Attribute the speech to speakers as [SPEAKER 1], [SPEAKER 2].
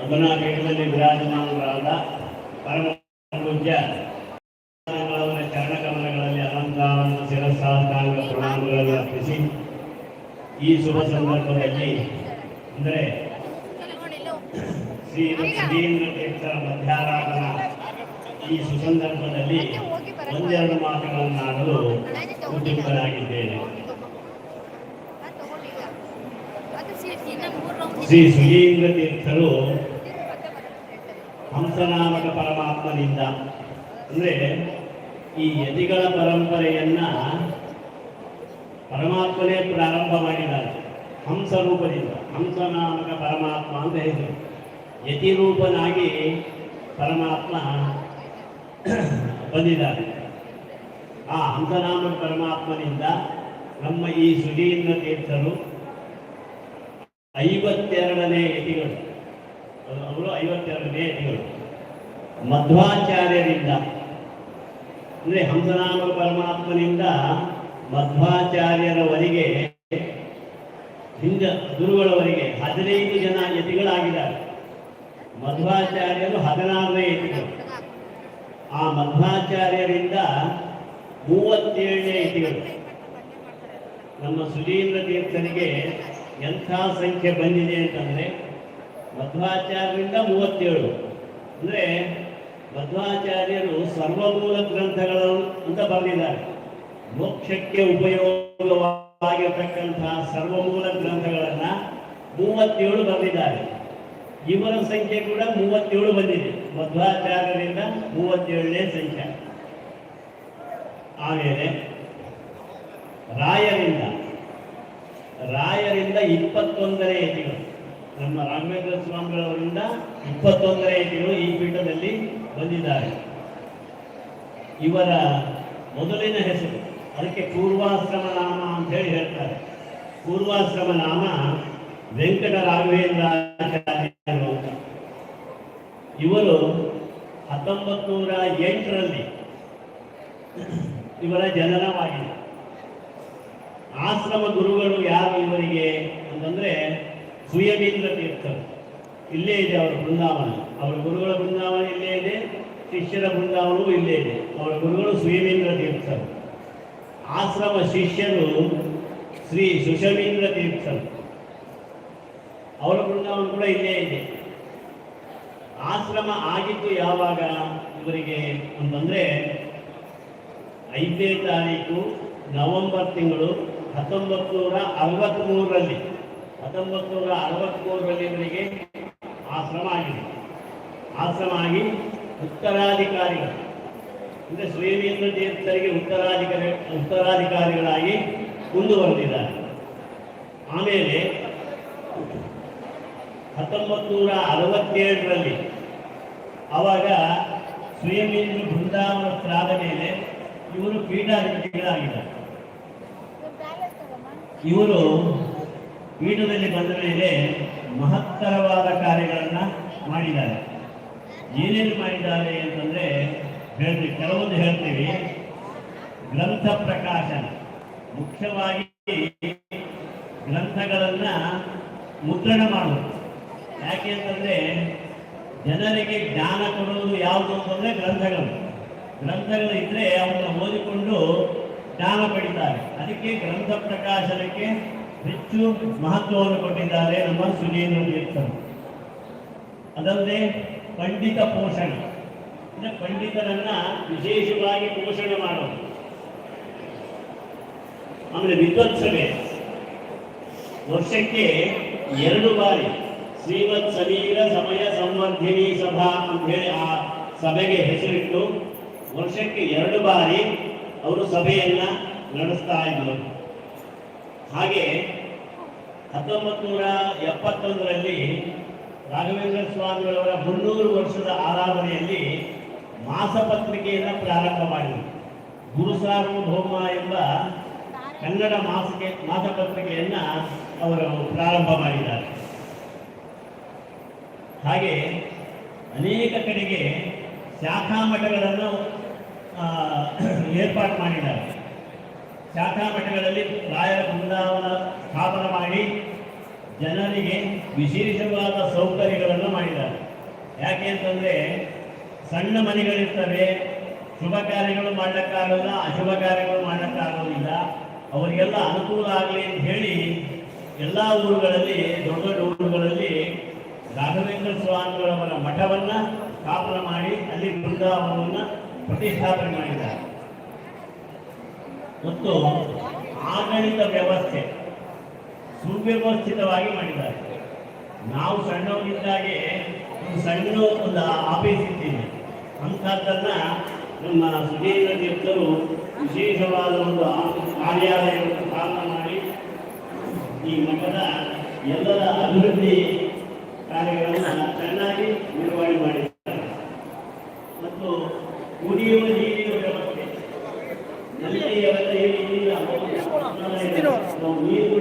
[SPEAKER 1] ಅದನ್ನ ಪೀಠದಲ್ಲಿ ವಿರಾಜಮಾನರಾದ ಪರಮ ಪೂಜ್ಯ ಚರಣಕಮಲಗಳಲ್ಲಿ ಅನಂತಾನಂದ ಶಿರಸಾಷ್ಟಾಂಗ ಪ್ರಣಾಮಗಳನ್ನು ಅರ್ಪಿಸಿ ಈ ಶುಭ ಸಂದರ್ಭದಲ್ಲಿ ಅಂದರೆ ಶ್ರೀ ಸುಧೀಂದ್ರ ತೀರ್ಥರ ಮಧ್ಯಾರಾಧನ ಈ ಸುಸಂದರ್ಭದಲ್ಲಿ ಒಂದೆರಡು ಮಾತುಗಳನ್ನಾಡಲು ಉದ್ಯುಕ್ತನಾಗಿದ್ದೇನೆ ಶ್ರೀ ಸುಧೀಂದ್ರ ತೀರ್ಥರು ಹಂಸನಾಮಕ ಪರಮಾತ್ಮನಿಂದ. ಅಂದರೆ ಈ ಯತಿಗಳ ಪರಂಪರೆಯನ್ನ ಪರಮಾತ್ಮನೇ ಪ್ರಾರಂಭ ಮಾಡಿದ್ದಾರೆ. ಹಂಸ ರೂಪದಿಂದ, ಹಂಸನಾಮಕ ಪರಮಾತ್ಮ ಅಂತ ಹೇಳಿದರು. ಯತಿ ರೂಪನಾಗಿ ಪರಮಾತ್ಮ ಬಂದಿದ್ದಾರೆ. ಆ ಹಂಸನಾಮಕ ಪರಮಾತ್ಮನಿಂದ ನಮ್ಮ ಈ ಸುಧೀಂದ್ರ ತೀರ್ಥರು ಐವತ್ತೆರಡನೇ ಯತಿಗಳು ಅವರು- ಐವತ್ತೆರಡನೇ ಯತಿಗಳು ಮಧ್ವಾಚಾರ್ಯರಿಂದ, ಅಂದ್ರೆ ಹಂಸನಾಮ ಪರಮಾತ್ಮನಿಂದ ಮಧ್ವಾಚಾರ್ಯರವರೆಗೆ ಹಿಂದ ಗುರುಗಳವರೆಗೆ ಹದಿನೈದು ಜನ ಯತಿಗಳಾಗಿದ್ದಾರೆ. ಮಧ್ವಾಚಾರ್ಯರು ಹದಿನಾರನೇ ಯತಿಗಳು. ಆ ಮಧ್ವಾಚಾರ್ಯರಿಂದ ಮೂವತ್ತೇಳನೇ ಯತಿಗಳು. ನಮ್ಮ ಸುಧೀಂದ್ರ ತೀರ್ಥನಿಗೆ ಎಂಥ ಸಂಖ್ಯೆ ಬಂದಿದೆ ಅಂತಂದರೆ ಮಧ್ವಾಚಾರ್ಯರಿಂದ ಮೂವತ್ತೇಳು. ಅಂದರೆ ಮಧ್ವಾಚಾರ್ಯರು ಸರ್ವಮೂಲ ಗ್ರಂಥಗಳು ಅಂತ ಬರೆದಿದ್ದಾರೆ. ಮೋಕ್ಷಕ್ಕೆ ಉಪಯೋಗವಾಗಿರತಕ್ಕಂತಹ ಸರ್ವಮೂಲ ಗ್ರಂಥಗಳನ್ನು ಮೂವತ್ತೇಳು ಬರೆದಿದ್ದಾರೆ. ಇವರ ಸಂಖ್ಯೆ ಕೂಡ ಮೂವತ್ತೇಳು ಬಂದಿದೆ. ಮಧ್ವಾಚಾರ್ಯರಿಂದ ಮೂವತ್ತೇಳನೇ ಸಂಖ್ಯೆ. ಆಮೇಲೆ ರಾಯರಿಂದ ಇಪ್ಪತ್ತೊಂದನೇ ಯತಿಗಳು ನಮ್ಮ ರಾಘವೇಂದ್ರ ಸ್ವಾಮಿಗಳವರಿಂದ ಇಪ್ಪತ್ತೊಂದನೇ ಯತಿಗಳು ಈ ಪೀಠದಲ್ಲಿ ಬಂದಿದ್ದಾರೆ. ಇವರ ಮೊದಲಿನ ಹೆಸರು, ಅದಕ್ಕೆ ಪೂರ್ವಾಶ್ರಮ ನಾಮ ಅಂತ ಹೇಳಿ ಹೇಳ್ತಾರೆ. ಪೂರ್ವಾಶ್ರಮ ನಾಮ ವೆಂಕಟ ರಾಘವೇಂದ್ರಾಚಾರ್ಯರು ಇವರು ಹತ್ತೊಂಬತ್ತು ನೂರ ಎಂಟರಲ್ಲಿ ಇವರ ಜನನವಾಗಿದೆ. ಆಶ್ರಮ ಗುರುಗಳು ಸುಯಮೀಂದ್ರ ತೀರ್ಥ ಇಲ್ಲೇ ಇದೆ ಅವರ ಬೃಂದಾವನ. ಅವರ ಗುರುಗಳ ಬೃಂದಾವನ ಇಲ್ಲೇ ಇದೆ, ಶಿಷ್ಯರ ಬೃಂದಾವನವೂ ಇಲ್ಲೇ ಇದೆ. ಅವರ ಗುರುಗಳು ಸುಯಮೀಂದ್ರ ತೀರ್ಥ ಆಶ್ರಮ ಶಿಷ್ಯರು ಶ್ರೀ ಸುಷಮೀಂದ್ರ ತೀರ್ಥರು ಅವರ ಬೃಂದಾವನ ಕೂಡ ಇಲ್ಲೇ ಇದೆ. ಆಶ್ರಮ ಆಗಿದ್ದು ಯಾವಾಗ ಇವರಿಗೆ ಅಂತಂದ್ರೆ ಐದನೇ ತಾರೀಕು ನವೆಂಬರ್ ತಿಂಗಳು ಹತ್ತೊಂಬತ್ತು ನೂರ ಅರವತ್ತ್ಮೂರರಲ್ಲಿ ಹತ್ತೊಂಬತ್ತು ನೂರ ಅರವತ್ತ್ಮೂರರಲ್ಲಿ ಇವರಿಗೆ ಆಶ್ರಮ ಆಗಿದೆ. ಆಶ್ರಮ ಆಗಿ ಉತ್ತರಾಧಿಕಾರಿಗಳು, ಅಂದರೆ ಶ್ರೀವೇಂದ್ರ ತೀರ್ಥರಿಗೆ ಉತ್ತರಾಧಿಕಾರಿ, ಉತ್ತರಾಧಿಕಾರಿಗಳಾಗಿ ಮುಂದುವರೆದಿದ್ದಾರೆ. ಆಮೇಲೆ ಹತ್ತೊಂಬತ್ತು ನೂರ ಅರವತ್ತೇಳರಲ್ಲಿ ಆವಾಗ ಶ್ರೀವೇಂದ್ರ ಬೃಂದಾವನಸ್ಥರಾದ ಮೇಲೆ ಇವರು ಪೀಠಾಧಿಪತಿಗಳಾಗಿದ್ದಾರೆ. ಇವರು ಪೀಠದಲ್ಲಿ ಬಂದ ಮೇಲೆ ಮಹತ್ತರವಾದ ಕಾರ್ಯಗಳನ್ನು ಮಾಡಿದ್ದಾರೆ. ಏನೇನು ಮಾಡಿದ್ದಾರೆ ಅಂತಂದ್ರೆ ಹೇಳ್ತೀವಿ ಕೆಲವೊಂದು ಹೇಳ್ತೀವಿ. ಗ್ರಂಥ ಪ್ರಕಾಶನ. ಮುಖ್ಯವಾಗಿ ಗ್ರಂಥಗಳನ್ನು ಮುದ್ರಣ ಮಾಡೋದು ಯಾಕೆ ಅಂತಂದ್ರೆ ಜನರಿಗೆ ಜ್ಞಾನ ಕೊಡುವುದು ಯಾವುದು ಅಂತಂದರೆ ಗ್ರಂಥಗಳು. ಗ್ರಂಥಗಳು ಇದ್ದರೆ ಅವನ್ನ ಓದಿಕೊಂಡು ಜ್ಞಾನ ಪಡಿತಾರೆ. ಅದಕ್ಕೆ ಗ್ರಂಥ ಪ್ರಕಾಶನಕ್ಕೆ ಹೆಚ್ಚು ಮಹತ್ವವನ್ನು ಕೊಟ್ಟಿದ್ದಾರೆ ನಮ್ಮ ಸುಜೇಂದ್ರ ತೀರ್ಥರು ಅದಲ್ಲದೆ ಪಂಡಿತ ಪೋಷಣೆ. ಅಂದ್ರೆ ಪಂಡಿತರನ್ನ ವಿಶೇಷವಾಗಿ ಪೋಷಣೆ ಮಾಡೋದು. ಆಮೇಲೆ ವಿದ್ವತ್ ಸಭೆ ವರ್ಷಕ್ಕೆ ಎರಡು ಬಾರಿ ಶ್ರೀಮತ್ ಸಮೀರ ಸಮಯ ಸಂವರ್ಧಿನಿ ಸಭಾ ಅಂತ ಹೇಳಿ ಆ ಸಭೆಗೆ ಹೆಸರಿಟ್ಟು ವರ್ಷಕ್ಕೆ ಎರಡು ಬಾರಿ ಅವರು ಸಭೆಯನ್ನ ನಡೆಸ್ತಾ ಇದ್ದರು. ಹಾಗೆ ಹತ್ತೊಂಬತ್ತು ನೂರ ಎಪ್ಪತ್ತೊಂದರಲ್ಲಿ ರಾಘವೇಂದ್ರ ಸ್ವಾಮಿಗಳವರ ಮುನ್ನೂರು ವರ್ಷದ ಆರಾಧನೆಯಲ್ಲಿ ಮಾಸಪತ್ರಿಕೆಯನ್ನು ಪ್ರಾರಂಭ ಮಾಡಿದರು ಗುರು ಸಾರ್ವಭೌಮ ಎಂಬ ಕನ್ನಡ ಮಾಸಿಕೆ ಮಾಸಪತ್ರಿಕೆಯನ್ನು ಅವರು ಪ್ರಾರಂಭ ಮಾಡಿದ್ದಾರೆ ಹಾಗೆ ಅನೇಕ ಕಡೆಗೆ ಶಾಖಾ ಮಠಗಳನ್ನು ಏರ್ಪಾಟ್ ಮಾಡಿದ್ದಾರೆ. ಶಾಖಾ ರಾಯರ ಬೃಂದಾವನ ಸ್ಥಾಪನೆ ಮಾಡಿ ಜನರಿಗೆ ವಿಶೇಷವಾದ ಸೌಕರ್ಯಗಳನ್ನು ಮಾಡಿದ್ದಾರೆ. ಯಾಕೆ ಅಂತಂದರೆ ಸಣ್ಣ ಮನೆಗಳಿರ್ತವೆ, ಶುಭ ಕಾರ್ಯಗಳು ಮಾಡಲಿಕ್ಕಾಗಲ್ಲ, ಅಶುಭ ಕಾರ್ಯಗಳು ಮಾಡೋಕ್ಕಾಗೋದಿಲ್ಲ ಅವರಿಗೆಲ್ಲ ಅನುಕೂಲ ಆಗಲಿ ಅಂತ ಹೇಳಿ ಎಲ್ಲ ಊರುಗಳಲ್ಲಿ, ದೊಡ್ಡ ದೊಡ್ಡ ಊರುಗಳಲ್ಲಿ ರಾಘವೇಂದ್ರ ಸ್ವಾಮಿಗಳವರ ಮಠವನ್ನು ಸ್ಥಾಪನೆ ಮಾಡಿ ಅಲ್ಲಿ ಬೃಂದಾವನವನ್ನು ಪ್ರತಿಷ್ಠಾಪನೆ ಮಾಡಿದ್ದಾರೆ. ಮತ್ತು ಆಡಳಿತ ವ್ಯವಸ್ಥೆ ಸುವ್ಯವಸ್ಥಿತವಾಗಿ ಮಾಡಿದ್ದಾರೆ. ನಾವು ಸಣ್ಣವರಿದ್ದಾಗೆ ಒಂದು ಸಣ್ಣ ಒಂದು ಆಫೀಸ್ ಇದ್ದೀವಿ ಅಂಥದ್ದನ್ನ ನಮ್ಮ ಸುಧೀಂದ್ರ ತೀರ್ಥರು ವಿಶೇಷವಾದ ಒಂದು ಕಾರ್ಯಾಲಯವನ್ನು ಸ್ಥಾಪನೆ ಮಾಡಿ ಈ ಮಠದ ಎಲ್ಲರ ಅಭಿವೃದ್ಧಿ ಕಾರ್ಯಗಳನ್ನು ಚೆನ್ನಾಗಿ ನಿರ್ವಹಣೆ ಮಾಡಿದ್ದಾರೆ. ಮತ್ತು ಕುಡಿಯುವ ನಾವು ನೀರು